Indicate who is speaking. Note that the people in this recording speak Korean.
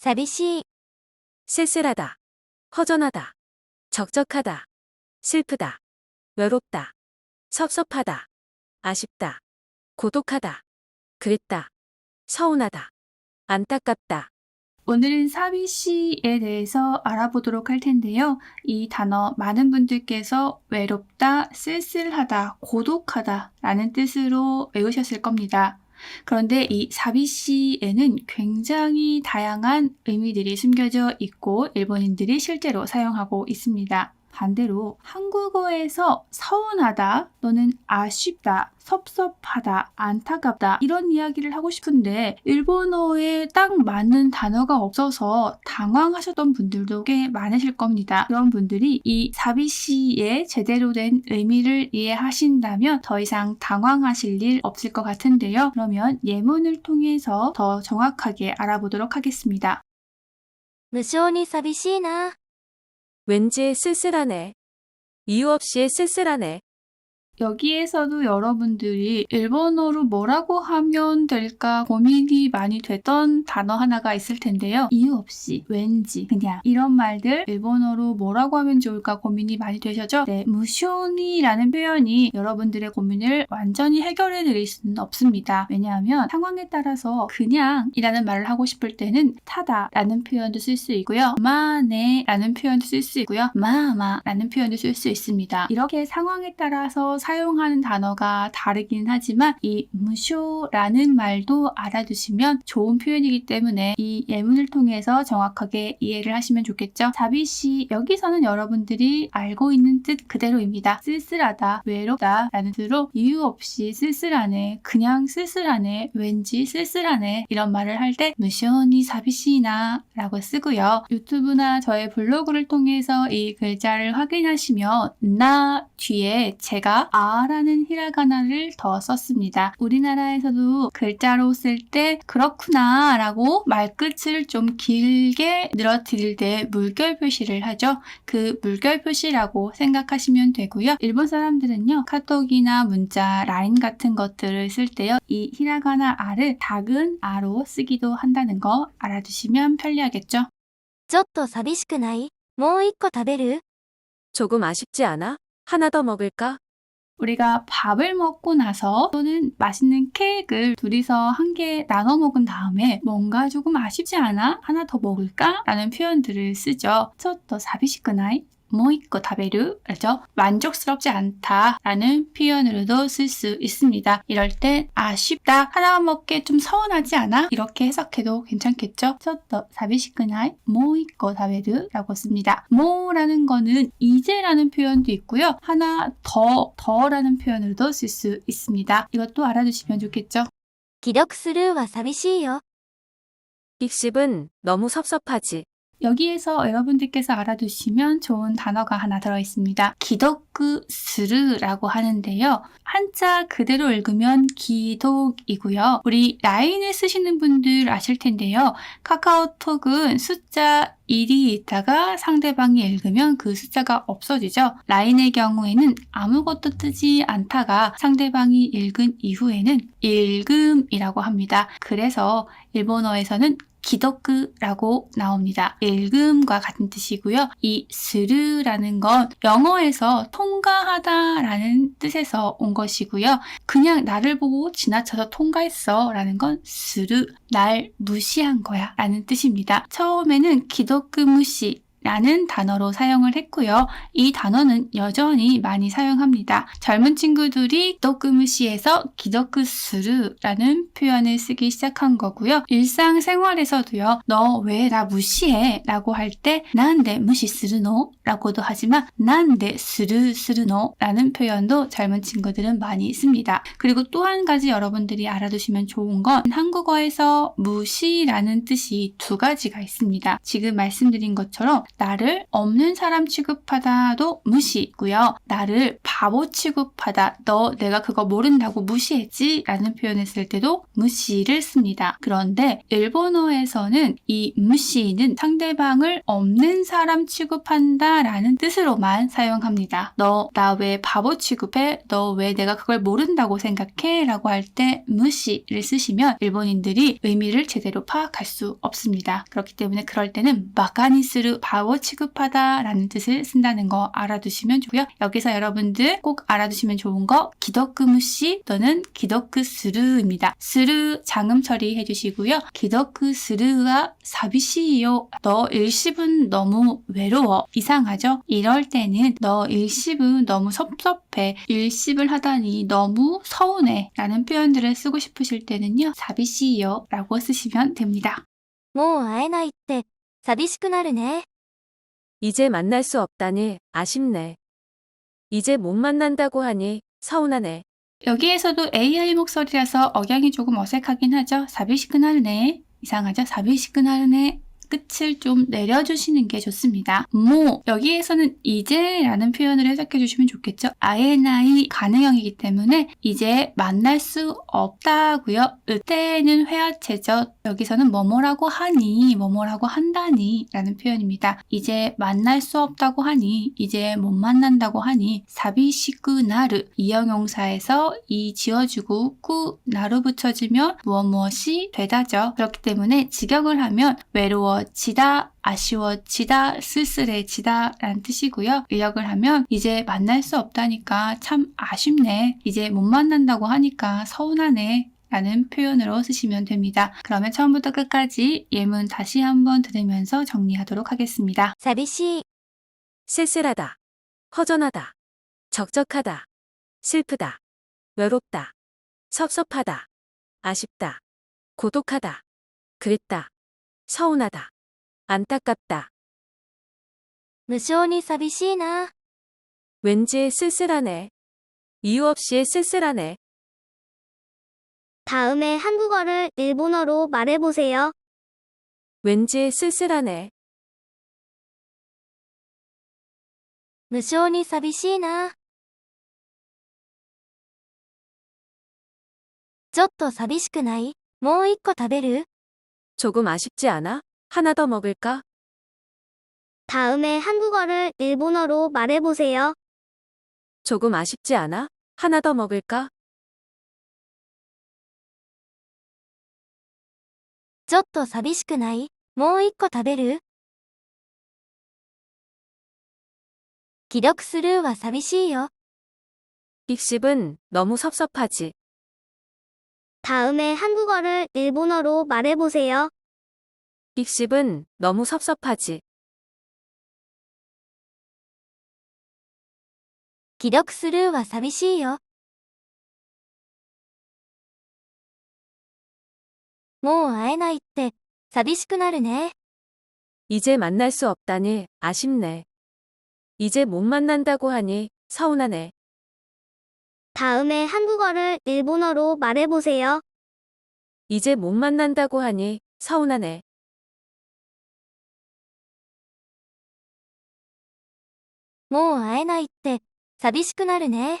Speaker 1: 寂しい、
Speaker 2: 쓸쓸하다, 허전하다, 적적하다, 슬프다, 외롭다, 섭섭하다, 아쉽다, 고독하다, 그립다, 서운하다, 안타깝다,
Speaker 3: 오늘은 사비시에 대해서 알아보도록 할 텐데요. 이 단어 많은 분들께서 외롭다, 쓸쓸하다, 고독하다 라는 뜻으로 외우셨을 겁니다. 그런데 이 사비시에는 굉장히 다양한 의미들이 숨겨져 있고 일본인들이 실제로 사용하고 있습니다. 반대로 한국어에서 서운하다 또는 아쉽다, 섭섭하다, 안타깝다 이런 이야기를 하고 싶은데 일본어에 딱 맞는 단어가 없어서 당황하셨던 분들도 꽤 많으실 겁니다. 그런 분들이 이 사비시의 제대로 된 의미를 이해하신다면 더 이상 당황하실 일 없을 것 같은데요. 그러면 예문을 통해서 더 정확하게 알아보도록 하겠습니다.
Speaker 1: 無性に寂しいな。
Speaker 2: 왠지 쓸쓸하네. 이유 없이 쓸쓸하네.
Speaker 3: 여기에서도 여러분들이 일본어로 뭐라고 하면 될까 고민이 많이 됐던 단어 하나가 있을 텐데요. 이유 없이, 왠지, 그냥 이런 말들 일본어로 뭐라고 하면 좋을까 고민이 많이 되셨죠? 네, 무쇼니라는 표현이 여러분들의 고민을 완전히 해결해 드릴 수는 없습니다. 왜냐하면 상황에 따라서 그냥이라는 말을 하고 싶을 때는 타다라는 표현도 쓸 수 있고요. 마네라는 표현도 쓸 수 있고요. 마마라는 표현도 쓸 수 있습니다. 이렇게 상황에 따라서 사 용하는 단어가 다르긴 하지만 이 무쇼라는 말도 알아두시면 좋은 표현이기 때문에 이 예문을 통해서 정확하게 이해를 하시면 좋겠죠. 자비시 여기서는 여러분들이 알고 있는 뜻 그대로입니다. 쓸쓸하다, 외롭다 라는 뜻으로 이유 없이 쓸쓸하네, 그냥 쓸쓸하네, 왠지 쓸쓸하네 이런 말을 할 때 무쇼니 사비시나 라고 쓰고요. 유튜브나 저의 블로그를 통해서 이 글자를 확인하시면 나 뒤에 제가 아라는 히라가나를 더 썼습니다. 우리나라에서도 글자로 쓸 때 그렇구나 라고 말끝을 좀 길게 늘어뜨릴 때 물결 표시를 하죠. 그 물결 표시라고 생각하시면 되고요. 일본 사람들은요. 카톡이나 문자, 라인 같은 것들을 쓸 때요. 이 히라가나 아를 작은 아로 쓰기도 한다는 거 알아두시면 편리하겠죠.
Speaker 1: ちょっと寂しくないもう一個食べる
Speaker 2: 조금 아쉽지 않아? 하나 더 먹을까?
Speaker 3: 우리가 밥을 먹고 나서 또는 맛있는 케이크를 둘이서 한 개 나눠 먹은 다음에 뭔가 조금 아쉽지 않아? 하나 더 먹을까? 라는 표현들을 쓰죠. ちょっと寂しくない? 뭐 있고 다베르 죠 만족스럽지 않다 라는 표현으로도 쓸 수 있습니다. 이럴 때 아쉽다 하나만 먹기에 좀 서운하지 않아? 이렇게 해석해도 괜찮겠죠? ちょっと寂しくない? 뭐 있고 다베르 라고 씁니다. 뭐라는 거는 이제라는 표현도 있고요. 하나 더, 더라는 표현으로도 쓸 수 있습니다. 이것도 알아두시면 좋겠죠?
Speaker 1: 既読スルーは寂しいよ。
Speaker 2: 빅십은 너무 섭섭하지.
Speaker 3: 여기에서 여러분들께서 알아두시면 좋은 단어가 하나 들어있습니다. 기독그 스르라고 하는데요. 한자 그대로 읽으면 기독이고요. 우리 라인을 쓰시는 분들 아실 텐데요. 카카오톡은 숫자 1이 있다가 상대방이 읽으면 그 숫자가 없어지죠. 라인의 경우에는 아무것도 뜨지 않다가 상대방이 읽은 이후에는 읽음이라고 합니다. 그래서 일본어에서는 기독그라고 나옵니다. 읽음과 같은 뜻이고요. 이 스르라는 건 영어에서 통과하다라는 뜻에서 온 것이고요. 그냥 나를 보고 지나쳐서 통과했어 라는 건 스르, 날 무시한 거야 라는 뜻입니다. 처음에는 기독 그 무시 라는 단어로 사용을 했고요. 이 단어는 여전히 많이 사용합니다. 젊은 친구들이 기독그무시에서 기독그스르라는 표현을 쓰기 시작한 거고요. 일상생활에서도요. 너 왜 나 무시해? 라고 할 때 난데 무시스르노? 라고도 하지만 난데 스르스르노? 라는 표현도 젊은 친구들은 많이 씁니다. 그리고 또 한 가지 여러분들이 알아두시면 좋은 건 한국어에서 무시라는 뜻이 두 가지가 있습니다. 지금 말씀드린 것처럼 나를 없는 사람 취급하다도 무시고요. 나를 바보 취급하다. 너 내가 그거 모른다고 무시했지? 라는 표현을 쓸 때도 무시를 씁니다. 그런데 일본어에서는 이 무시는 상대방을 없는 사람 취급한다 라는 뜻으로만 사용합니다. 너 나 왜 바보 취급해? 너 왜 내가 그걸 모른다고 생각해? 라고 할 때 무시를 쓰시면 일본인들이 의미를 제대로 파악할 수 없습니다. 그렇기 때문에 그럴 때는 마카니스르 바 보 취급하다 라는 뜻을 쓴다는 거 알아두시면 좋고요. 여기서 여러분들 꼭 알아두시면 좋은 거 기덕그 무시 또는 기덕그 스르입니다. 스르 장음 처리해 주시고요. 기덕그 스르가 사비시요. 너 일십은 너무 외로워. 이상하죠? 이럴 때는 너 일십은 너무 섭섭해. 일십을 하다니 너무 서운해. 라는 표현들을 쓰고 싶으실 때는요. 사비시요 라고 쓰시면 됩니다.
Speaker 1: もう会えないって、寂しくなるね。
Speaker 2: 이제 만날 수 없다니 아쉽네. 이제 못 만난다고 하니 서운하네.
Speaker 3: 여기에서도 AI 목소리라서 억양이 조금 어색하긴 하죠. 사비시크나르네. 이상하죠? 사비시크나르네. 끝을 좀 내려주시는 게 좋습니다. 뭐 여기에서는 이제라는 표현을 해석해 주시면 좋겠죠. 아에나이 가능형이기 때문에 이제 만날 수 없다고요. 으때는 회화체죠. 여기서는 뭐뭐라고 하니 뭐뭐라고 한다니 라는 표현입니다. 이제 만날 수 없다고 하니 이제 못 만난다고 하니 사비시크나르 이형용사에서 이 지어주고 꾸 나루 붙여주면 무엇 무엇이 되다죠. 그렇기 때문에 직역을 하면 외로워 그리워지다, 아쉬워지다, 쓸쓸해지다 라는 뜻이고요. 의역을 하면 이제 만날 수 없다니까 참 아쉽네. 이제 못 만난다고 하니까 서운하네. 라는 표현으로 쓰시면 됩니다. 그러면 처음부터 끝까지 예문 다시 한번 들으면서 정리하도록 하겠습니다.
Speaker 1: 사비씨.
Speaker 2: 쓸쓸하다. 허전하다. 적적하다. 슬프다. 외롭다. 섭섭하다. 아쉽다. 고독하다. 그립다. 서운하다. 안타깝다.
Speaker 1: 無性に寂しいな。
Speaker 2: 왠지 쓸쓸하네. 이유 없이 쓸쓸하네.
Speaker 4: 다음에 한국어를 일본어로 말해보세요.
Speaker 2: 왠지 쓸쓸하네.
Speaker 1: 無性に寂しいな。ちょっと寂しくないもう一個食べる
Speaker 2: 조금 아쉽지 않아? 하나 더 먹을까?
Speaker 4: 다음에 한국어를 일본어로 말해보세요.
Speaker 2: 조금 아쉽지 않아? 하나 더 먹을까?
Speaker 1: ちょっと寂しくないもう一個食べる既読スルーは寂しいよ。
Speaker 2: 빅십은 너무 섭섭하지.
Speaker 4: 다음에 한국어를 일본어로 말해보세요.
Speaker 2: 빅십은 너무 섭섭하지.
Speaker 1: 既読スルーは寂しいよ。もう会えないって寂しくなるね。
Speaker 2: 이제 만날 수 없다니 아쉽네. 이제 못 만난다고 하니 서운하네.
Speaker 4: 다음에 한국어를 일본어로 말해보세요.
Speaker 2: 이제 못 만난다고 하니 서운하네.
Speaker 1: もう会えないって寂しくなるね。